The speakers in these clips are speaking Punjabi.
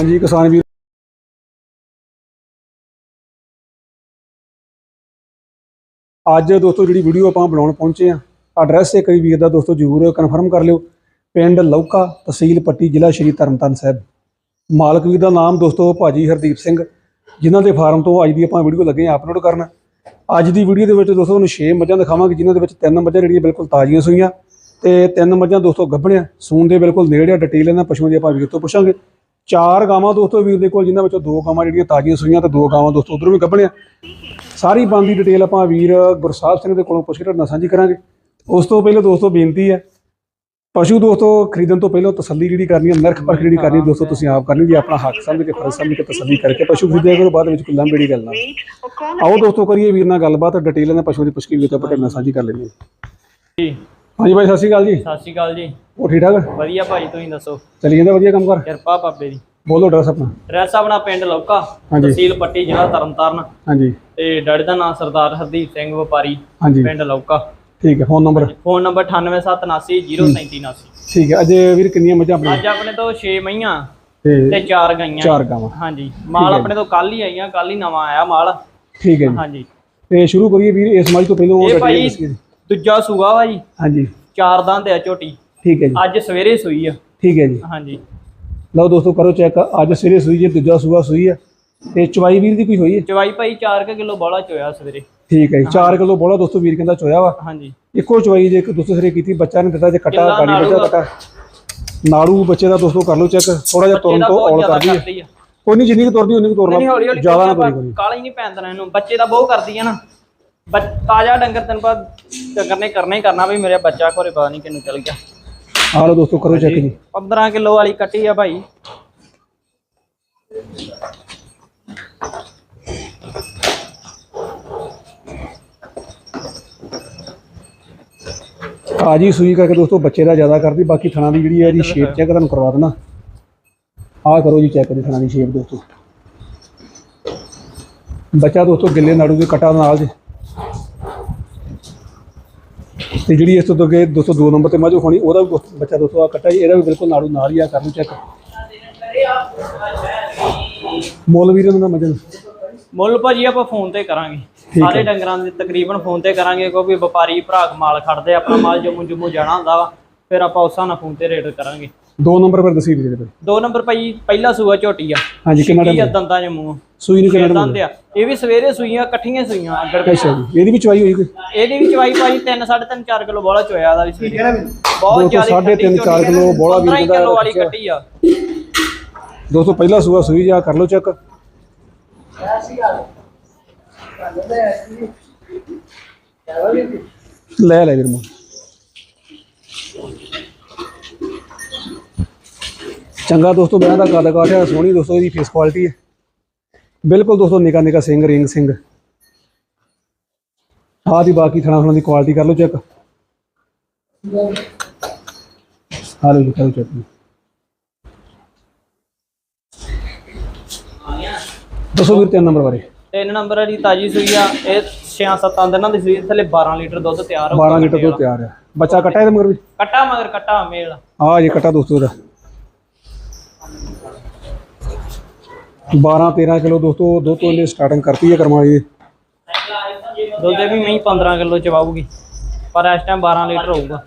ਹਾਂਜੀ, ਕਿਸਾਨ ਵੀਰ। ਅੱਜ ਦੋਸਤੋ ਜਿਹੜੀ ਵੀਡੀਓ ਆਪਾਂ ਬਣਾਉਣ ਪਹੁੰਚੇ ਆ ਐਡਰੈਸ ਇੱਕ ਵੀਰ ਦਾ ਦੋਸਤੋ ਜਰੂਰ ਕਨਫਰਮ ਕਰ ਲਿਓ। ਪਿੰਡ ਲੌਕਾ ਤਹਿਸੀਲ ਪੱਟੀ, ਜ਼ਿਲ੍ਹਾ ਸ਼੍ਰੀ ਤਰਨਤਾਰਨ ਸਾਹਿਬ। ਮਾਲਕ ਵੀਰ ਦਾ ਨਾਮ ਦੋਸਤੋ ਭਾਜੀ ਹਰਦੀਪ ਸਿੰਘ, ਜਿਨ੍ਹਾਂ ਦੇ ਫਾਰਮ ਤੋਂ ਅੱਜ ਦੀ ਆਪਾਂ ਵੀਡੀਓ ਲੱਗੇ ਆ ਅਪਲੋਡ ਕਰਨ। ਅੱਜ ਦੀ ਵੀਡੀਓ ਦੇ ਵਿੱਚ ਦੋਸਤੋ ਤੁਹਾਨੂੰ 6 ਮੱਝਾਂ ਦਿਖਾਵਾਂਗੇ, ਜਿਨ੍ਹਾਂ ਦੇ ਵਿੱਚ ਤਿੰਨ ਮੱਝਾਂ ਜਿਹੜੀਆਂ ਬਿਲਕੁਲ ਤਾਜ਼ੀਆਂ ਸੂਈਆਂ ਤੇ ਤਿੰਨ ਮੱਝਾਂ ਦੋਸਤੋ ਗੱਭਣਿਆ, ਸੂਣ ਦੇ ਬਿਲਕੁਲ ਨੇੜੇ ਆ, ਡਿਟੇਲ ਇਹਨਾਂ ਪਸ਼ੂਆਂ ਦੀ ਆਪਾਂ ਵੀਰ ਤੋਂ ਪੁੱਛਾਂਗੇ। ਚਾਰ ਗਾਵਾਂ ਦੋਸਤੋ ਵੀਰ ਦੇ ਕੋਲ, ਜਿਨ੍ਹਾਂ ਵਿੱਚੋਂ ਦੋ ਗਾਵਾਂ ਜਿਹੜੀਆਂ ਤਾਜ਼ੀਆਂ ਸੂਈਆਂ ਤੇ ਦੋ ਗਾਵਾਂ ਦੋਸਤੋ ਉਧਰੋਂ ਵੀ ਗੱਭਣਿਆ। ਸਾਰੀ ਬੰਦੀ ਡਿਟੇਲ ਆਪਾਂ ਵੀਰ ਗੁਰਸਾਹਿਬ ਸਿੰਘ ਦੇ ਕੋਲੋਂ ਪੁੱਛ ਕੇ ਤੁਹਾਡੇ ਸਾਂਝੀ ਕਰਾਂਗੇ। ਉਸ ਤੋਂ ਪਹਿਲਾਂ ਦੋਸਤੋ ਬੇਨਤੀ ਹੈ, ਪਸ਼ੂ ਦੋਸਤੋ ਖਰੀਦਣ ਤੋਂ ਪਹਿਲਾਂ ਤਸੱਲੀ ਜਿਹੜੀ ਕਰਨੀ ਹੈ ਨਰਖ ਪਰਖ ਜਿਹੜੀ ਕਰਨੀ ਹੈ ਦੋਸਤੋ ਤੁਸੀਂ ਆਪ ਕਰਨੀ, ਜੀ ਆਪਣਾ ਹੱਕ ਸਮਝ ਕੇ, ਫਰਜ਼ ਸਮਝ ਕੇ ਤਸੱਲੀ ਕਰਕੇ ਪਸ਼ੂ ਖਰੀਦਿਆ ਕਰੋ, ਬਾਅਦ ਵਿੱਚ ਕੋਈ ਲੰਬੇੜੀ ਗੱਲ ਨਾ ਆਓ ਦੋਸਤੋ ਕਰੀਏ ਵੀਰ ਨਾਲ ਗੱਲਬਾਤ ਡਿਟੇਲ ਨਾਲ ਪਸ਼ੂ ਦੀ ਪੁਸ਼ਕੀ ਕੇ ਵੀਰ ਤੋਂ ਆਪਾਂ ਤੁਹਾਡੇ ਨਾਲ ਸਾਂਝੀ ਕਰ ਲੈਂਦੇ ਹਾਂ। ਜੀ। ਹਾਂਜੀ ਭਾਈ ਸਤਿ ਸ਼੍ਰੀ ਅਕਾਲ ਜੀ। ਸਤਿ ਸ਼੍ਰੀ ਅਕਾਲ ਜੀ। ਉਹ ਠੀਕ ਠਾਕ? ਵਧੀਆ ਭਾਈ ਤੁਸੀਂ ਦੱਸੋ? ਚੱਲੀ ਜਾਂਦਾ ਵਧੀਆ ਕੰਮ ਕਰ? ਕਿਰਪਾ ਬਾਬੇ ਦੀ। ਬੋਲੋ ਐਡਰੈਸ ਆਪਣਾ। ਰੈਸ ਆਪਣਾ ਪਿੰਡ ਲੌਕਾ। ਤਹਿਸੀਲ ਪੱਟੀ ਜ਼ਿਲ੍ਹਾ ਤਰਨਤਾਰਨ। ਹਾਂਜੀ। ਤੇ ਡੈਡੀ ਦਾ ਨਾਮ ਸਰਦਾਰ ਹਰਦੀਪ ਸਿੰਘ ਵਪਾਰੀ ਪਿੰਡ ਲੌਕਾ। ਠੀਕ ਹੈ ਫੋਨ ਨੰਬਰ ਫੋਨ ਨੰਬਰ 9879803779 ਠੀਕ ਹੈ ਅੱਜ ਵੀਰ ਕਿੰਨੀਆਂ ਮੱਝਾਂ ਆਪਣੇ ਅੱਜ ਆਪਣੇ ਤੋਂ 6 ਮਈਆਂ ਤੇ ਤੇ 4 ਗਾਈਆਂ। ਚਾਰ ਗਾਵਾਂ। ਹਾਂਜੀ। ਮਾਲ ਆਪਣੇ ਤੋਂ ਕੱਲ ਹੀ ਆਈਆਂ ਕੱਲ ਹੀ ਨਵਾਂ ਆਇਆ ਮਾਲ। ਠੀਕ ਹੈ ਹਾਂਜੀ। ਤੇ ਸ਼ੁਰੂ ਕਰੀਏ ਵੀਰ ਇਸ ਮੱਝ ਤੋਂ ਪਹਿਲਾਂ ਉਹ ਭਾਈ। ਦੂਜਾ ਸੂਆ ਵਾ ਜੀ। ਹਾਂਜੀ। ਚਾਰ ਦੰਦ ਆ ਝੋਟੀ। ਠੀਕ ਹੈ ਜੀ। ਅੱਜ ਸਵੇਰੇ ਸੂਈ ਆ। ਠੀਕ ਹੈ ਜੀ। ਹਾਂਜੀ। ਲਓ ਦੋਸਤੋ ਕਰੋ ਚੈੱਕ। ਅੱਜ ਸਵੇਰੇ ਸੂਈ ਜੇ ਦੂਜਾ ਸੂਆ ਸੂਈ ਹੈ। ਤੇ ਚਵਾਈ ਵੀਰ ਦੀ ਕੋਈ ਹੋਈ ਹੈ? ਚਵਾਈ ਭਾਈ 4 ਕਿਲੋ ਬੋਲਾ ਚੋਇਆ ਸਵੇਰੇ। ਠੀਕ ਹੈ ਜੀ 4 ਕਿਲੋ ਬੋਲਾ ਦੋਸਤੋ ਵੀਰ ਕਹਿੰਦਾ ਚੋਇਆ ਵਾ। ਹਾਂਜੀ। ਇੱਕੋ ਚਵਾਈ ਜੇ ਇੱਕ ਦੂਸਰੇ ਸਿਰੇ ਕੀਤੀ ਬੱਚਾ ਨੇ ਦਿੱਤਾ ਜੇ ਕੱਟਾ ਗਾੜੀ ਬੱਚਾ ਕੱਟਾ ਨਾੜੂ ਬੱਚੇ ਦਾ ਦੋਸਤੋ ਕਰ ਲਓ ਚੈੱਕ। ਥੋੜਾ ਜਿਹਾ ਤੁਰਨ ਤੋਂ ਔਲ ਕਰਦੀ ਹੈ ਆ ਕੋਈ ਨਹੀਂ ਜਿੰਨੀ ਕੁ ਤੁਰਦੀ ਉਨੀ ਕੁ ਤੁਰ ਨਹੀਂ ਹੌਲੀ ਲਾ। ਹੌਲੀ ਜ਼ਿਆਦਾ ਨਾ ਤੁਰੀ ਕਾਲਾ ਹੀ ਨਹੀਂ ਪੈਂਦਾ ਇਹਨੂੰ ਬੱਚੇ ਦਾ ਬਹੁਤ ਕਰਦੀ ਆ ਨਾ। ਤਾਜ਼ਾ ਡੰਗਰ ਤੈਨੂੰ ਪਤਾ ਡੰਗਰ ਨੇ ਕਰਨਾ ਹੀ ਕਰਨਾ ਵੀ ਮੇਰੇ ਬੱਚਾ ਘਰੇ ਪਤਾ ਨਹੀਂ ਕਿੰਨੂੰ ਚਲ ਗਿਆ। ਆ ਲਓ ਦੋਸਤੋ ਕਰੋ ਚੈੱਕ ਜੀ। 15 ਕਿਲੋ ਵਾਲੀ ਕੱਟੀ ਆ ਭਾਈ। ਤਾਜੀ ਸੂਈ ਕਰਕੇ ਦੋਸਤੋ ਬੱਚੇ ਦਾ ਜ਼ਿਆਦਾ ਕਰਦੀ ਬਾਕੀ ਥਣਾ ਦੀ ਜਿਹੜੀ ਹੈ ਇਹਦੀ ਸ਼ੇਪ ਚੈੱਕ ਤੁਹਾਨੂੰ ਕਰਵਾ ਦੇਣਾ। ਆਹ ਕਰੋ ਜੀ ਚੈੱਕ ਦੀ ਥਣਾ ਦੀ ਸ਼ੇਪ ਦੋਸਤੋ। ਬੱਚਾ ਦੋਸਤੋ ਗਿੱਲੇ ਨਾੜੂ ਦੇ ਕਟਾ ਨਾਲ ਜੇ। ਤੇ ਜਿਹੜੀ ਇਸ ਤੋਂ ਅੱਗੇ 202 ਨੰਬਰ ਤੇ ਮਾਝੋ ਖਾਣੀ ਉਹਦਾ ਵੀ ਬੱਚਾ ਦੋਸਤੋ ਆ ਕੱਟਾ ਜੀ ਇਹਦਾ ਵੀ ਬਿਲਕੁਲ ਨਾੜੂ ਨਾਲ ਹੀ ਆ ਕਰ ਲਓ ਚੈੱਕ ਮੁੱਲ ਵੀਰ ਦਾ ਮਜਨ ਮੁੱਲ ਭਾਜੀ ਆਪਾਂ ਫੋਨ ਤੇ ਕਰਾਂਗੇ। ਸਾਰੇ ਡੰਗਰਾਂ ਦੇ ਤਕਰੀਬਨ ਫੋਨ ਤੇ ਕਰਾਂਗੇ ਕਿਉਂਕਿ ਵਪਾਰੀ ਭਰਾ ਮਾਲ ਖੜਦੇ ਆਪਣਾ ਮਾਲ ਜੰਮੂ ਜੰਮੂ ਜਾਣਾ ਹੁੰਦਾ ਵਾ ਫਿਰ ਆਪਾਂ ਉਸ ਨਾਲ ਫੋਨ ਤੇ ਰੇਟ ਕਰਾਂਗੇ। ਦੋ ਨੰਬਰ ਪਰ ਦਸੀ ਵੀਰੇ ਦੋ ਨੰਬਰ ਭਾਈ ਪਹਿਲਾ ਸੂਆ ਝੋਟੀ ਆ। ਹਾਂਜੀ ਕਿੰਨਾ ਦੰਦਾਂ ਜੰਮੂ ਸੂਈ ਨੂੰ ਕਿੰਨਾ ਦੰਦ ਆ। ਇਹ ਵੀ ਸਵੇਰੇ ਸੂਈਆਂ ਇਕੱਠੀਆਂ ਸੂਈਆਂ ਅੱਗੜ ਅੱਛਾ ਜੀ। ਇਹਦੀ ਵੀ ਚਵਾਈ ਹੋਈ ਕੋਈ? ਇਹਦੀ ਵੀ ਚਵਾਈ ਭਾਈ 3 3.5 4 ਕਿਲੋ ਬੋਲਾ ਚੋਇਆ ਦਾ ਵੀ ਸਵੇਰੇ। ਦੋ ਬਹੁਤ ਜ਼ਿਆਦਾ ਸਾਢੇ ਤਿੰਨ, ਚਾਰ ਕਿਲੋ ਬੋਲਾ ਵੀ ਜਿਹੜਾ ਕਿਲੋ ਵਾਲੀ ਬੱਚਾ। ਕੱਟੀ ਆ। ਦੋਸਤੋ ਪਹਿਲਾ ਸੂਆ ਸੂਈ ਜਾ ਕਰ ਲਓ ਚੈੱਕ। ਲੈ ਲੈ ਵੀਰ ਮੋ। ਚੰਗਾ ਦੋਸਤੋ ਮੈਂ ਦਾ ਕੱਦ ਕਾਠ ਹੈ ਸੋਹਣੀ ਦੋਸਤੋ ਇਹਦੀ ਫੇਸ ਕੁਆਲਿਟੀ ਹੈ। ਬਿਲਕੁਲ ਦੋਸਤੋ ਨਿਕਾ ਨਿਕਾ ਸਿੰਘ ਰਿੰਗ ਸਿੰਘ। ਆਹ ਦੀ ਬਾਕੀ ਥਣਾ ਥਣਾ ਦੀ ਕੁਆਲਿਟੀ ਕਰ ਲਓ ਚੈੱਕ ਆ ਲਓ ਜੀ ਕਰੋ ਚੈੱਕ ਦੱਸੋ ਵੀਰ ਤਿੰਨ ਨੰਬਰ ਬਾਰੇ। ਤਿੰਨ ਨੰਬਰ ਵਾਲੀ ਤਾਜੀ ਸੂਈ ਆ। ਇਹ 6-7 ਦਿਨਾਂ ਦੀ ਸੂਈ ਥੱਲੇ 12 ਲੀਟਰ ਦੁੱਧ ਤਿਆਰ ਹੋ 12 ਲੀਟਰ ਦੁੱਧ ਤਿਆਰ ਆ। ਬੱਚਾ ਕੱਟਾ ਇਹਦੇ ਮਗਰ ਵੀ? ਕੱਟਾ ਮਗਰ ਕੱਟਾ ਮੇਲ। ਆ ਜੇ ਕੱਟਾ ਦੋਸਤੋ ਇਹਦਾ। 12 13 ਕਿਲੋ ਦੋਸਤੋ ਦੁੱਧ ਤੋਂ ਇਹਨੇ ਸਟਾਰਟਿੰਗ ਕਰਤੀ ਹੈ ਕਰਮਾ ਜੀ। ਦੁੱਧ ਵੀ ਮਹੀਂ 15 ਕਿਲੋ ਚਵਾਊਗੀ ਪਰ ਇਸ ਟਾਈਮ 12 ਲੀਟਰ ਹੋਊਗਾ।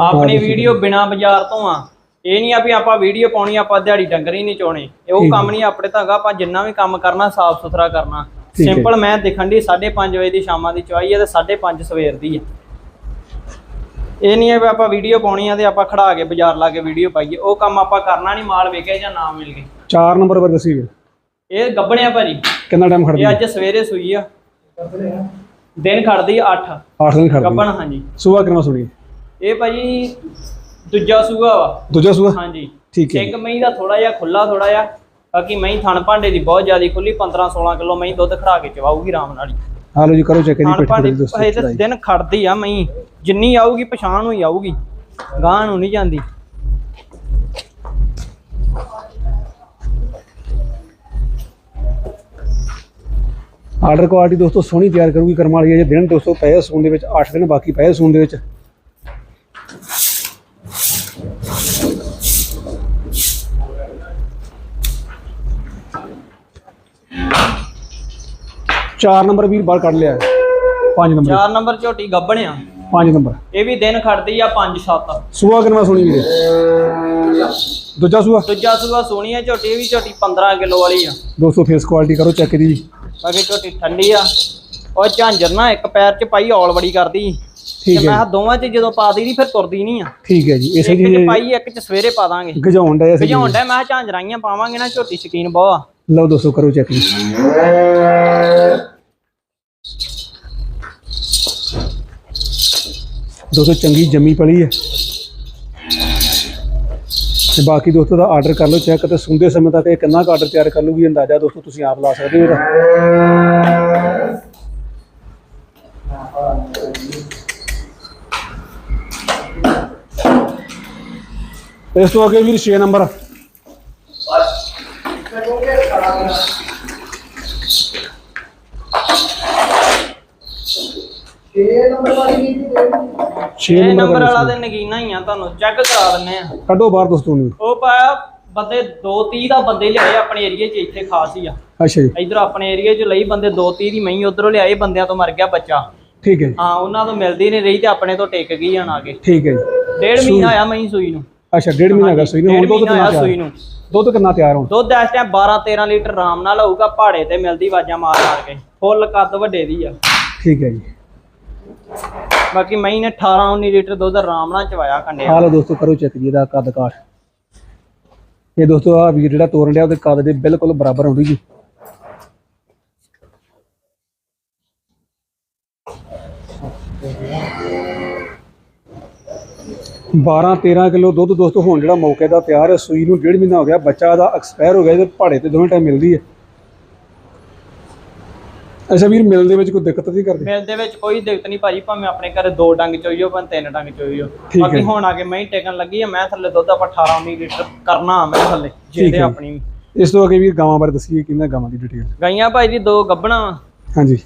ਆਪਣੀ ਵੀਡੀਓ ਬਿਨਾ ਬਾਜ਼ਾਰ ਤੋਂ ਆ। ਇਹ ਨਹੀਂ ਆ ਵੀ ਆਪਾਂ ਵੀਡੀਓ ਪਾਉਣੀ ਆਪਾਂ ਦਿਹਾੜੀ ਡੰਗਰ ਹੀ ਨਹੀਂ ਚੋਣੇ। ਇਹ ਉਹ ਕੰਮ ਨਹੀਂ ਆਪਣੇ ਤਾਂ ਹੈਗਾ ਆਪਾਂ ਜਿੰਨਾ ਵੀ ਕੰਮ ਕਰਨਾ ਸਾਫ਼ ਸੁਥਰਾ ਕਰਨਾ। ਸਿੰਪਲ ਮੈਂ ਦਿਖਣ ਦੀ 5:30 ਵਜੇ ਦੀ ਸ਼ਾਮਾਂ ਦੀ ਚਵਾਈ ਹੈ ਤੇ 5:30 ਸਵੇਰ ਦੀ ਹੈ। ਇਹ ਨਹੀਂ ਹੈ ਵੀ ਆਪਾਂ ਵੀਡੀਓ ਪਾਉਣੀ ਆ ਤੇ ਆਪਾਂ ਖੜਾ ਕੇ ਬਾਜ਼ਾਰ ਲਾ ਕੇ ਵੀਡੀਓ ਪਾਈਏ। ਉਹ ਕੰਮ ਆਪਾਂ ਕਰਨਾ ਨਹੀਂ ਮਾਲ ਵੇਖੇ ਜਾਂ ਨਾ ਮਿਲ ਗਏ। 4 ਨੰਬਰ ਪਰ ਦੱਸੀ ਵੀਰ ਇਹ ਗੱਬਣਿਆ ਭਾਜੀ। ਕਿੰਨਾ ਟਾਈਮ ਖੜਦੀ ਇਹ ਅੱਜ ਸਵੇਰੇ ਸੂਈ ਆ। ਦਿਨ ਖੜਦੀ 8 8 ਦਿਨ ਖੜਦੀ ਗੱਬਣ ਹਾਂਜੀ। ਸੂਆ ਕਿੰਨਾ ਸੁਣੀ? ਇਹ ਭਾਜੀ ਦੂਜਾ ਸੂਆ ਵਾ। ਦੂਜਾ ਸੂਆ? ਹਾਂਜੀ। ਠੀਕ ਹੈ ਇੱਕ ਮਹੀਂ ਦਾ ਥੋੜਾ ਜਿਹਾ ਖੁੱਲਾ ਥੋੜਾ ਜਿਹਾ ਬਾਕੀ ਮਹੀਂ ਥਣ ਭਾਂਡੇ ਦੀ ਬਹੁਤ ਜ਼ਿਆਦਾ ਖੁੱਲੀ 15 16 ਕਿਲੋ ਮਹੀਂ ਦੁੱਧ ਖੜਾ ਕੇ ਚਵਾਉਗੀ ਆਰਾਮ ਨਾਲ ਹਾਂ। ਲੋ ਜੀ ਕਰੋ ਚੈੱਕ ਇਹਦੀ ਪਿੱਠ ਦੇ ਦੋਸਤੋ ਇਹ ਤਾਂ ਦਿਨ ਖੜਦੀ ਆ ਮਹੀਂ ਜਿੰਨੀ ਆਊਗੀ ਪਛਾਣ ਹੋਈ ਆਊਗੀ ਗਾਂ ਨੂੰ ਨਹੀਂ ਜਾਂਦੀ। ਆਰਡਰ ਕੁਆਲਿਟੀ ਦੋਸਤੋ ਸੋਹਣੀ ਤਿਆਰ ਕਰੂਗੀ ਕਰਮ ਵਾਲੀ ਜੇ ਦਿਨ ਦੋਸਤੋ ਪਏ ਸੂਣ ਦੇ ਵਿੱਚ 8 ਦਿਨ ਬਾਕੀ ਪਏ ਸੂਣ ਦੇ ਵਿੱਚ। ਚਾਰ ਨੰਬਰ ਵੀਰ ਬਾਹਰ ਕੱਢ ਲਿਆ। ਪੰਜ ਨੰਬਰ। 4 ਨੰਬਰ ਝੋਟੀ ਗੱਬਣ ਆ ਨੰਬਰ। ਇਹ ਵੀ ਦਿਨ ਖੜਦੀ ਆ 5-7 ਸੂਆ ਕਿੰਨਾ ਸੋਹਣੀ ਵੀਰੇ? ਦੂਜਾ ਸੂਆ? ਦੂਜਾ ਸੂਆ ਸੋਹਣੀ ਆ ਝੋਟੀ ਵੀ ਝੋਟੀ 15 ਕਿਲੋ ਵਾਲੀ ਆ। ਦੋਸਤੋ ਫੇਸ ਕੁਆਲਿਟੀ ਕਰੋ ਚੈੱਕ ਦੀ ਬਾਕੀ ਝੋਟੀ ਠੰਡੀ ਆ। ਉਹ ਝਾਂਜਰ ਨਾ ਇੱਕ ਪੈਰ 'ਚ ਪਾਈ ਔਲ ਬੜੀ ਕਰਦੀ। ਠੀਕ ਮੈਂ ਹੈ ਕਿਹਾ ਦੋਵਾਂ 'ਚ ਜਦੋਂ ਪਾ ਦਈਦੀ ਫਿਰ ਤੁਰਦੀ ਨਹੀਂ ਆ। ਠੀਕ ਹੈ ਜੀ ਇਸੇ ਇੱਕ ਜੀ 'ਚ ਪਾਈ ਇੱਕ 'ਚ ਸਵੇਰੇ ਪਾ ਦਾਂਗੇ। ਗਜਾਉਣ ਦਾ ਇਸੇ ਭਜਾਉਣ ਦਾ ਮੈਂ ਝਾਂਜਰਾਈਆਂ ਪਾਵਾਂਗੇ ਨਾ ਝੋਟੀ ਸ਼ਕੀਨ ਬਹੁਤ ਆ। ਲਓ ਦੋਸਤੋ ਕਰੋ ਚੈੱਕ ਜੀ। ਦੋਸਤੋ, ਚੰਗੀ ਜੰਮੀ ਪਲੀ ਹੈ। ਤੇ ਬਾਕੀ ਦੋਸਤੋ, ਦਾ ਆਰਡਰ ਕਰ ਲਓ ਚੈੱਕ ਤੇ ਸੁਣਦੇ ਸਮੇਂ ਤੱਕ ਇਹ ਕਿੰਨਾ ਕੁ ਆਰਡਰ ਤਿਆਰ ਕਰ ਲੂਗੀ ਅੰਦਾਜ਼ਾ ਦੋਸਤੋ ਤੁਸੀਂ ਆਪ ਲਾ ਸਕਦੇ ਹੋ ਇਹਦਾ। ਇਸ ਤੋਂ ਅੱਗੇ ਵੀਰ 6 ਨੰਬਰ। ਛੇ ਇਹ ਨੰਬਰ ਨੰਬਰ ਵਾਲਾ ਵਾਲਾ ਤੇ ਨਗੀਨਾ ਹੀ ਆ ਤੁਹਾਨੂੰ ਚੈੱਕ ਕਰਾ ਦਿੰਨੇ ਆ। ਕੱਢੋ ਬਾਹਰ ਦੋਸਤੋ ਨੂੰ ਉਹ ਪਾਇਆ ਬੰਦੇ 230 ਦਾ ਬੰਦੇ ਲਿਆਏ ਆਪਣੇ ਏਰੀਏ 'ਚ ਇੱਥੇ ਖਾਸ ਹੀ ਆ। ਅੱਛਾ ਜੀ। ਇਧਰ ਆਪਣੇ ਏਰੀਏ 'ਚ ਲਈ ਬੰਦੇ 230 ਦੀ ਮਹੀਂ ਉਧਰੋਂ ਲਿਆਏ ਬੰਦਿਆਂ ਤੋਂ ਮਰ ਗਿਆ ਬੱਚਾ। ਠੀਕ ਹੈ ਜੀ। ਹਾਂ ਉਹਨਾਂ ਤੋਂ ਮਿਲਦੀ ਨਹੀਂ ਰਹੀ ਤੇ ਆਪਣੇ ਤੋਂ ਟਿਕ ਗਈ ਆਣ ਆ ਕੇ। ਠੀਕ ਹੈ ਜੀ। ਡੇਢ ਮਹੀਨਾ ਆਇਆ ਮਹੀਂ ਸੂਈ ਨੂੰ। ਅੱਛਾ ਡੇਢ ਮਹੀਨਾ ਹੈਗਾ ਸੂਈ ਨੂੰ। ਹੁਣ ਦੁੱਧ ਕਿੰਨਾ ਸੂਈ ਤਿਆਰ? ਨੂੰ। ਦੁੱਧ ਕਿੰਨਾ ਤਿਆਰ ਹੁਣ? ਦੁੱਧ ਇਸ ਟਾਈਮ 12 13 ਲੀਟਰ ਆਰਾਮ ਨਾਲ ਹੋਊਗਾ ਪਹਾੜੇ ਤੇ ਮਿਲਦੀ ਆਵਾਜ਼ਾਂ ਮਾਰ ਮਾਰ ਕੇ। ਫੁੱਲ ਕੱਦ ਵੱਡੇ ਦੀ ਆ। ਠੀਕ ਹੈ ਜੀ। ਬਾਕੀ ਮਹੀਂ ਨੇ 18 19 ਲੀਟਰ ਦੁੱਧ ਆਰਾਮ ਨਾਲ ਚਵਾਇਆ ਕੰਡੇ ਆ ਲਓ ਦੋਸਤੋ ਕਰੋ ਚੈੱਕ ਜੀ ਦਾ ਕੱਦ ਕਾਠ। ਇਹ ਦੋਸਤੋ ਆ ਵੀਰ ਜਿਹੜਾ ਤੋਰਨ ਡਿਆ ਉਹਦੇ ਕੱਦ ਦੇ ਬਿਲਕੁਲ ਬਰਾਬਰ ਆਉਂਦੀ ਜੀ। ਬਾਰਾਂ 13 ਕਿਲੋ ਦੁੱਧ ਦੋਸਤੋ ਹੁਣ ਜਿਹੜਾ ਮੌਕੇ ਦਾ ਤਿਆਰ ਹੈ। ਸੂਈ ਨੂੰ ਡੇਢ ਮਹੀਨਾ ਹੋ ਗਿਆ ਬੱਚਾ ਦਾ ਐਕਸਪਾਇਰ ਹੋ ਗਿਆ ਇਹਦੇ ਪਹਾੜੇ ਤੇ ਦੋਵੇਂ ਟਾਈਮ ਮਿਲਦੀ ਹੈ। ਅੱਛਾ ਵੀਰ ਮਿਲਣ ਦੇ ਵਿੱਚ ਕੋਈ ਦਿੱਕਤ ਨਹੀਂ ਕਰਦੇ? ਮਿਲ ਦੇ ਵਿੱਚ ਕੋਈ ਦਿੱਕਤ ਨਹੀਂ ਭਾਜੀ ਭਾਵੇਂ ਆਪਣੇ ਘਰੇ ਦੋ ਡੰਗ ਚੋਈਓ ਭਾਵੇਂ ਤਿੰਨ ਡੰਗ ਚੋਈਓ। ਠੀਕ ਹੈ। ਬਾਕੀ ਜੀ। ਹੁਣ ਆ ਕੇ ਮਹੀਂ ਟੇਕਣ ਲੱਗੀ ਆ ਮੈਂ ਥੱਲੇ ਦੁੱਧ ਆਪਾਂ 18 19 ਲੀਟਰ ਕਰਨਾ ਮੈਂ ਥੱਲੇ ਜਿਹਦੇ ਹੈ। ਆਪਣੀ ਇਸ ਤੋਂ ਅੱਗੇ ਵੀਰ ਗਾਵਾਂ ਬਾਰੇ ਦੱਸੀਏ ਕਿੰਨਾ ਗਾਵਾਂ ਦੀ ਡਿਟੇਲ ਗਾਈਆਂ ਭਾਈ ਦੀ ਦੋ ਗੱਬਣਾ ਹਾਂਜੀ।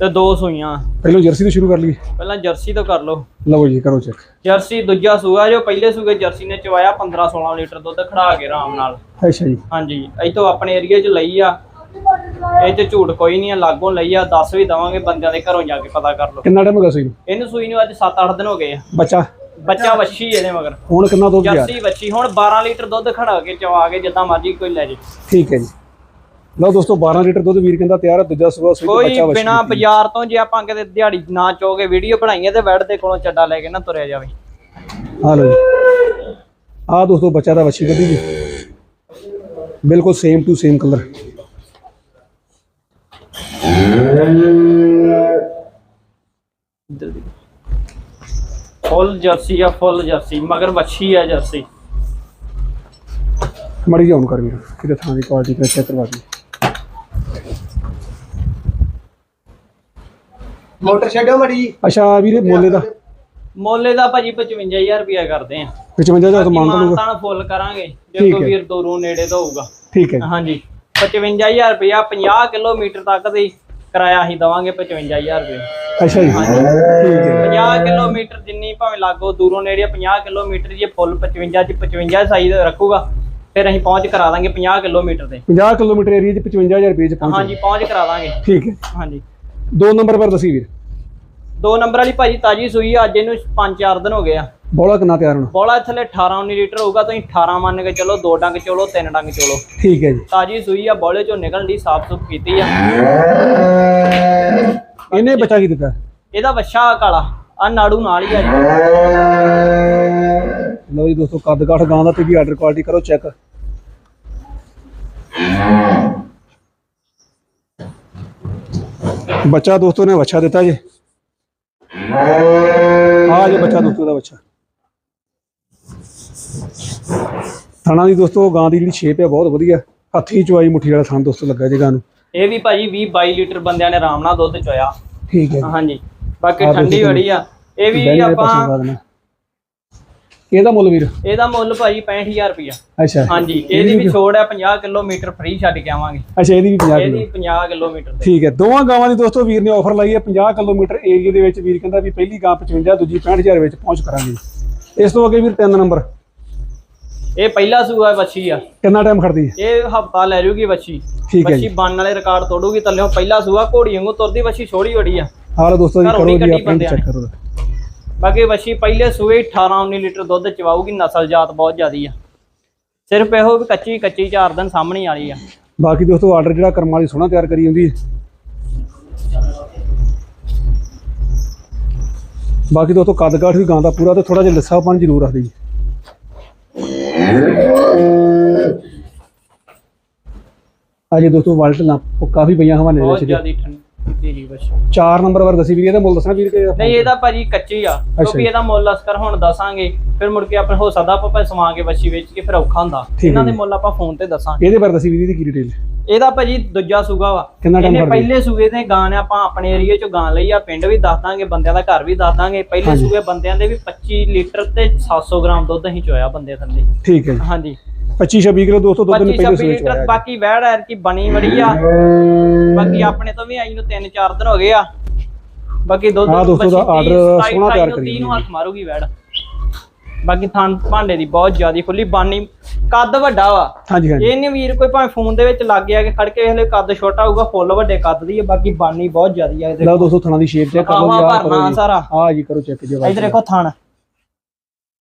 ਤੇ ਦੋ ਸੂਈਆਂ। ਪਹਿਲਾਂ ਜਰਸੀ ਤੋਂ ਸ਼ੁਰੂ ਕਰ ਲਈਏ? ਪਹਿਲਾਂ ਜਰਸੀ ਤੋਂ ਕਰ ਲਓ। ਲਓ ਜੀ ਕਰੋ ਚੈੱਕ ਜਰਸੀ ਦੂਜਾ ਸੂਆ ਜੋ ਪਹਿਲੇ ਸੂਏ ਜਰਸੀ ਨੇ ਚਵਾਇਆ 15 16 ਲੀਟਰ ਦੁੱਧ ਖੜਾ ਕੇ ਆਰਾਮ ਨਾਲ। ਅੱਛਾ ਜੀ। ਹਾਂਜੀ ਇਤੋਂ ਆਪਣੇ ਏਰੀਆ 'ਚ ਲਈ ਆ। ਇਹ 'ਚ ਝੂਠ ਕੋਈ ਨਹੀਂ ਆ ਲਾਗੋਂ ਲਈ ਆ ਦੱਸ ਵੀ ਦਵਾਂਗੇ ਬੰਦਿਆਂ ਦੇ ਘਰੋਂ ਜਾ ਕੇ ਪਤਾ ਕਰ ਲਓ। ਕਿੰਨਾ ਟਾਈਮ ਹੋ ਗਿਆ ਸੂਈ ਨੂੰ? ਇਹਨੂੰ ਸੂਈ ਨੂੰ ਅੱਜ 7-8 ਦਿਨ ਹੋ ਗਏ ਆ। ਬੱਚਾ? ਬੱਚਾ ਵੱਛੀ ਇਹਦੇ ਮਗਰ। ਹੁਣ ਕਿੰਨਾ ਦੁੱਧ ਗਿਆ? ਜਰਸੀ ਵੱਛੀ ਹੁਣ 12 ਲੀਟਰ ਦੁੱਧ ਖੜਾ ਕੇ ਚਵਾ ਕੇ ਜਿੱਦਾਂ ਮਰਜ਼ੀ ਕੋਈ ਲੈ ਜੇ। ਠੀਕ ਹੈ ਜੀ। ਲਓ ਦੋਸਤੋ 12 ਲੀਟਰ ਦੁੱਧ ਵੀਰ ਕਹਿੰਦਾ ਤਿਆਰ ਹੈ ਦੂਜਾ ਸੂਆ ਸੂਈ ਤੇ ਕੋਈ ਬੱਚਾ ਵਛੀ ਬਿਨਾ ਬਾਜ਼ਾਰ ਤੋਂ ਜੇ ਆਪਾਂ ਕਿਤੇ ਦਿਹਾੜੀ ਨਾ ਚੋਗੇ ਵੀਡੀਓ ਬਣਾਈਏ ਤੇ ਬੈਡ ਦੇ ਕੋਲੋਂ ਚੱਡਾ ਲੈ ਕੇ ਨਾ ਤੁਰਿਆ ਜਾਵੇ। ਆ ਲਓ ਜੀ। ਆ ਦੋਸਤੋ ਬੱਚਾ ਦਾ ਵਛੀ ਕੱਢੀ ਜੀ। ਬਿਲਕੁਲ same to same colour full jersey ਆ ਫੁੱਲ ਜਰਸੀ ਮਗਰ ਵੱਛੀ ਆ ਜਰਸੀ। ਮੜੀ ਜਾਉਣ ਕਰ ਵੀਰ ਕਿਤੇ ਥਾਂ ਦੀ ਕੁਆਲਿਟੀ ਤੇ ਚੈੱਕ ਕਰਵਾ ਦੀ ਮੋਟਰ ਛੱਡੋ ਮੜੀ ਅੱਛਾ ਵੀਰ ਮੋਲੇ ਦਾ। ਮੋਲੇ ਦਾ ਭਾਜੀ 55000 ਰੁਪਿਆ ਕਰਦੇ ਆ। 55 ਦਾ ਮਾਨ ਤੁਹਾਨੂੰ ਮਾਨਤਾਨ ਫੁੱਲ ਕਰਾਂਗੇ। ਜੇ ਕੋਈ। ਵੀਰ ਦੂਰੋਂ ਨੇੜੇ ਤੋਂ ਹੋਊਗਾ। ਠੀਕ ਹੈ ਹਾਂਜੀ। 55000 ਰੁਪਿਆ 50 ਕਿਲੋਮੀਟਰ ਤੱਕ ਦੀ। ਕਿਰਾਇਆ ਅਸੀਂ ਦਵਾਂਗੇ 55000 ਰੁਪਏ। ਅੱਛਾ ਜੀ। ਠੀਕ ਹੈ। 50 ਕਿਲੋਮੀਟਰ ਜਿੰਨੀ ਭਾਵੇਂ ਲਾਗੋ ਦੂਰੋਂ ਨੇੜੇ 50 ਕਿਲੋਮੀਟਰ ਜੇ ਫੁੱਲ 55 ਚ 55 ਸਾਈਜ਼ ਰੱਖੂਗਾ ਫਿਰ ਅਸੀਂ ਪਹੁੰਚ ਕਰਾ ਦਾਂਗੇ 50 ਕਿਲੋਮੀਟਰ ਦੇ 50 ਕਿਲੋਮੀਟਰ ਏਰੀਆ 'ਚ 55000 ਰੁਪਏ 'ਚ ਪਹੁੰਚ ਹਾਂਜੀ ਪਹੁੰਚ ਕਰਾ ਦਾਂਗੇ। ਠੀਕ ਹੈ। ਹਾਂਜੀ। ਦੋ ਨੰਬਰ ਪਰ ਦੱਸੀ ਵੀਰ। ਦੋ ਨੰਬਰ ਵਾਲੀ ਭਾਜੀ ਤਾਜੀ ਸੂਈ ਆ, ਅੱਜ ਇਹਨੂੰ 5-4 ਦਿਨ ਹੋ ਗਏ ਆ। ਬੋਲਾ ਕਿੰਨਾ ਤਿਆਰ ਹੋਣਾ? ਬੋਲਾ ਥੱਲੇ 18-19 ਲੀਟਰ ਹੋਊਗਾ ਤੁਸੀਂ 18 ਮੰਨ ਕੇ ਚਲੋ ਦੋ ਡੰਗ ਚੋਲੋ ਤਿੰਨ ਡੰਗ ਚੋਲੋ। ਠੀਕ ਹੈ ਜੀ। ਤਾਜੀ ਸੂਈ ਆ ਬੋਲੇ ਚੋਂ ਨਿਕਲਣ ਦੀ ਸਾਫ਼ ਸੁਥ ਕੀਤੀ ਆ। ਇਹਨੇ ਬੱਚਾ ਕੀ ਦਿੱਤਾ? ਇਹਦਾ ਵੱਛਾ ਕਾਲਾ ਆ ਨਾੜੂ ਨਾਲ ਹੀ ਆ ਜੀ। ਲਓ ਜੀ ਦੋਸਤੋ ਕੱਦ ਕਾਠ ਗਾਂ ਦਾ ਤੇ ਵੀ ਆਰਡਰ ਕੁਆਲਿਟੀ ਕਰੋ ਚੈੱਕ ਬੱਚਾ ਦੋਸਤੋ ਨੇ ਬੱਚਾ ਦਿੱਤਾ ਜੀ। ਆ ਜੇ ਬੱਚਾ ਦੋਸਤੋ ਦਾ ਬੱਚਾ। ਥਾਣਾ ਦੀ ਦੋਸਤੋ ਗਾਂ ਦੀ ਜਿਹੜੀ ਸ਼ੇਪ ਹੈ ਬਹੁਤ ਵਧੀਆ। ਹੱਥੀ ਚੁਆਈ ਮੁੱਠੀ ਵਾਲਾ ਥਾਂ ਦੋਸਤੋ ਲੱਗਾ ਜੀ ਗਾਂ ਨੂੰ। ਇਹ ਵੀ ਭਾਜੀ 20-22 ਲੀਟਰ ਬੰਦਿਆਂ ਨੇ ਆਰਾਮ ਨਾਲ ਦੁੱਧ ਚੋਇਆ। ਠੀਕ ਹੈ ਹਾਂਜੀ। ਬਾਕੀ ਠੰਡੀ ਬੜੀ ਆ। ਇਹ ਵੀ ਆਪਾਂ। ਇਹਦਾ ਮੁੱਲ ਵੀਰ? ਇਹਦਾ ਮੁੱਲ ਭਾਜੀ 65000 ਰੁਪਇਆ ਅੱਛਾ। ਹਾਂਜੀ। ਇਹਦੀ ਵੀ ਛੋੜ ਹੈ 50 ਕਿਲੋਮੀਟਰ ਫ੍ਰੀ ਛੱਡ ਕੇ ਆਵਾਂਗੇ। ਅੱਛਾ ਇਹਦੀ ਵੀ 50 ਕਿਲੋ। ਇਹਦੀ 50 ਕਿਲੋਮੀਟਰ ਠੀਕ ਹੈ। ਦੋਵਾਂ ਗਾਵਾਂ ਦੀ ਦੋਸਤੋ ਵੀਰ ਨੇ ਆਫਰ ਲਾਈ ਹੈ 50 ਕਿਲੋਮੀਟਰ ਏਰੀਆ ਦੇ ਵਿੱਚ। ਵੀਰ ਕਹਿੰਦਾ ਵੀ ਪਹਿਲੀ ਗਾਂ 55 ਦੂਜੀ 65000 ਵਿੱਚ ਪਹੁੰਚ ਕਰਾਂਗੇ। ਇਸ ਤੋਂ ਅੱਗੇ ਵੀਰ ਤਿੰਨ ਨੰਬਰ ਇਹ ਪਹਿਲਾ ਸੂਆ ਵੱਛੀ ਆ। ਕਿੰਨਾ ਟਾਈਮ ਖੜਦੀ ਹੈ? ਇਹ ਹਫਤਾ ਲੈ ਜੂਗੀ ਵੱਛੀ। ਠੀਕ ਹੈ ਵੱਛੀ ਬਣਨ ਵਾਲੇ ਰਿਕਾਰਡ ਤੋੜੂਗੀ ਥੱਲੇੋਂ ਪਹਿਲਾ ਸੂਆ ਘੋੜੀ ਵਾਂਗੂ ਤੁਰਦੀ ਵੱਛੀ ਛੋੜੀ ਵੜੀ ਆ। ਹਾਲ ਦੋਸਤੋ ਜੀ ਕਰੋ ਜੀ ਆਪਣੇ ਚੈੱਕ। ਕਰੋ। ਬਾਕੀ ਵੱਛੀ ਪਹਿਲੇ ਸੂਏ 18 19 ਲੀਟਰ ਦੁੱਧ ਚਵਾਊਗੀ ਨਸਲ ਜਾਤ ਬਹੁਤ ਜ਼ਿਆਦੀ ਆ। ਸਿਰਫ ਇਹੋ ਵੀ ਕੱਚੀ ਕੱਚੀ ਚਾਰ ਦਿਨ ਸਾਹਮਣੇ ਵਾਲੀ ਆ। ਬਾਕੀ ਦੋਸਤੋ ਆਰਡਰ ਜਿਹੜਾ ਕਰਮ ਵਾਲੀ ਸੋਹਣਾ ਤਿਆਰ ਕਰੀ ਹੁੰਦੀ ਬਾਕੀ ਦੋਸਤੋ ਕੱਦ ਕਾਠ ਵੀ ਗਾਂ ਦਾ ਪੂਰਾ ਤੇ ਥੋੜਾ ਜਿਹਾ ਲੱਸਾਪਨ ਜ਼ਰੂਰ ਰੱਖਦੀ ਜੀ। ਅਜੇ ਦੋਸਤੋ ਵਾਲਟ ਲਾ ਕਾਫੀ ਪਈਆਂ ਹਵਾਨੇ ਦੇ ਬਹੁਤ ਵਿੱਚ ਜ਼ਿਆਦੀ ਠੰਡੀ ਤੇਰੀ ਵੱਛੀ ਚਾਰ ਨੰਬਰ ਵਾਰ ਦੱਸੀ ਵੀ ਇਹਦਾ ਮੁੱਲ ਦੱਸਣਾ ਵੀਰ ਕੇ ਨਹੀਂ ਇਹਦਾ ਭਾਜੀ ਕੱਚੀ ਆ। ਕਿਉਂਕਿ ਜੀ। ਇਹਦਾ ਮੁੱਲ ਅਸਕਰ ਹੁਣ ਦੱਸਾਂਗੇ ਫਿਰ ਮੁੜ ਕੇ ਆਪਣੇ ਹੋ ਸਕਦਾ ਆਪਾਂ ਭਾਵੇਂ ਸਵਾ ਕੇ ਵੱਛੀ ਵੇਚ ਕੇ ਫਿਰ ਔਖਾ ਹੁੰਦਾ। ਇਹਨਾਂ ਦੇ ਜੀ। ਮੁੱਲ ਆਪਾਂ ਫੋਨ ਤੇ ਦੱਸਾਂਗੇ। ਇਹਦੇ ਬਾਰੇ ਦੱਸੀ ਵੀਰ ਦੀ ਕੀ ਡਿਟੇਲ ਇਹਦਾ ਭਾਜੀ ਦੂਜਾ ਸੂਗਾ ਵਾ। ਕਿੰਨਾ ਇਹਨੇ? ਪਹਿਲੇ ਸੂਏ ਤੇ ਗਾਂ ਨੇ ਆਪਾਂ ਆਪਣੇ ਏਰੀਆ ਚੋਂ ਗਾਂ ਲਈ ਆ ਪਿੰਡ ਵੀ ਦੱਸ ਦਾਂਗੇ ਬੰਦਿਆਂ ਦਾ ਘਰ ਵੀ ਦੱਸ ਦਾਂਗੇ। ਪਹਿਲੇ। ਸੂਏ ਬੰਦਿਆਂ ਦੇ ਵੀ 25 ਲੀਟਰ ਤੇ 700 ਗ੍ਰਾਮ ਦੁੱਧ ਅਸੀਂ ਚੋਇਆ ਬੰਦੇ ਥੱਲੇ। ਠੀਕ ਹੈ ਹਾਂਜੀ। 25 26 ਕਿਲੋ ਦੋਸਤੋ ਦੁੱਧ ਨੇ 25 ਪਹਿਲੇ 26 ਸੂਏ ਚ ਲੀਟਰ ਆਇਆ ਬਾਕੀ ਵੈੜ ਐਰ ਕੀ ਬਣੀ ਵੜੀ ਆ। ਬਾਕੀ ਆਪਣੇ ਤੋਂ ਵੀ ਆਈ ਨੂੰ 3-4 ਦਿਨ ਹੋ ਗਏ ਆ। ਬਾਕੀ ਦੁੱਧ ਹਾਂ ਦੋਸਤੋ ਦਾ 27, ਸੋਹਣਾ ਤਿਆਰ 28 ਕਰੀ ਨੂੰ ਹੱਥ ਮਾਰੂਗੀ ਵੈੜ ਬਾਕੀ ਥਾਂ ਭਾਂਡੇ ਦੀ ਬਹੁਤ ਜ਼ਿਆਦੀ ਖੁੱਲੀ ਬਾਨੀ ਕੱਦ ਵੱਡਾ ਵਾ। ਹਾਂਜੀ ਹਾਂਜੀ। ਇਹ ਨਹੀਂ ਵੀਰ ਕੋਈ ਭਾਵੇਂ ਫੋਨ ਦੇ ਵਿੱਚ ਲੱਗ ਗਿਆ ਕਿ ਖੜ ਕੇ ਵੇਖ ਕੱਦ ਛੋਟਾ ਹੋਊਗਾ ਫੁੱਲ ਵੱਡੇ ਕੱਦ ਦੀ ਹੈ ਬਾਕੀ ਬਾਨੀ ਬਹੁਤ ਜ਼ਿਆਦੀ ਆ ਇਹਦੇ ਲਓ ਦੋਸਤੋ ਥਣਾ ਦੀ ਸ਼ੇਪ ਚੈੱਕ ਕਰ ਲਓ ਜੀ ਆਹ ਕਰੋ ਸਾਰਾ। ਆਹ ਜੀ ਕਰੋ ਚੈੱਕ ਜੀ ਇਧਰ ਦੇਖੋ ਥਣ।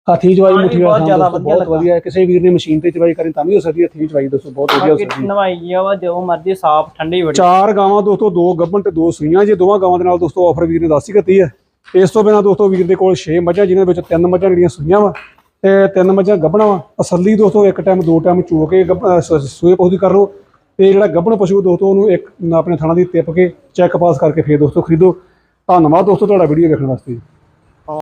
ਹੱਥੀ ਪਾਣੀ ਮੁੱਠੀ ਬਹੁਤ ਜ਼ਿਆਦਾ ਵਧੀਆ ਬਹੁਤ ਵਧੀਆ। ਹੈ ਕਿਸੇ ਵੀਰ ਨੇ ਮਸ਼ੀਨ ਤੇ ਚਵਾਈ ਕਰੀ ਤਾਂ ਵੀ ਹੋ ਸਕਦੀ ਹੈ ਹੱਥੀ ਚਵਾਈ ਦੋਸਤੋ ਬਹੁਤ ਵਧੀਆ ਹੋ ਸਕਦੀ ਹੈ ਨਵਾਈ ਆ ਵਾ ਜੋ ਮਰਜ਼ੀ ਸਾਫ਼ ਠੰਡੀ ਬੜੀ। ਚਾਰ ਗਾਵਾਂ ਦੋਸਤੋ ਦੋ ਗੱਭਣ ਤੇ ਦੋ ਸੂਈਆਂ ਜੇ ਦੋਵਾਂ ਗਾਵਾਂ ਦੇ ਨਾਲ ਦੋਸਤੋ ਆਫਰ ਵੀਰ ਨੇ ਦੱਸ ਹੀ ਦਿੱਤੀ ਹੈ। ਇਸ ਤੋਂ ਬਿਨਾਂ ਦੋਸਤੋ ਵੀਰ ਦੇ ਕੋਲ 6 ਮੱਝਾਂ, ਜਿਨ੍ਹਾਂ ਵਿੱਚ ਤਿੰਨ ਮੱਝਾਂ ਜਿਹੜੀਆਂ ਸੂਈਆਂ ਵਾ ਤੇ ਤਿੰਨ ਮੱਝਾਂ ਗੱਭਣਾ ਵਾ। ਤਸੱਲੀ ਦੋਸਤੋ ਇੱਕ ਟਾਈਮ ਦੋ ਟਾਈਮ ਚੋ ਕੇ ਸੂਏ ਪਹੁੰਚ ਕਰ ਲਓ ਤੇ ਜਿਹੜਾ ਗੱਭਣ ਪਸ਼ੂ ਦੋਸਤੋ, ਉਹਨੂੰ ਇੱਕ ਆਪਣੇ ਥਾਣਾ ਦੀ ਟਿਪ ਕੇ ਚੈੱਕ ਪਾਸ ਕਰਕੇ ਫੇਰ ਦੋਸਤੋ ਖਰੀਦੋ। ਧੰਨਵਾਦ ਦੋਸਤੋ, ਤੁਹਾਡਾ ਵੀਡੀਓ ਦੇਖਣ ਵਾਸਤੇ।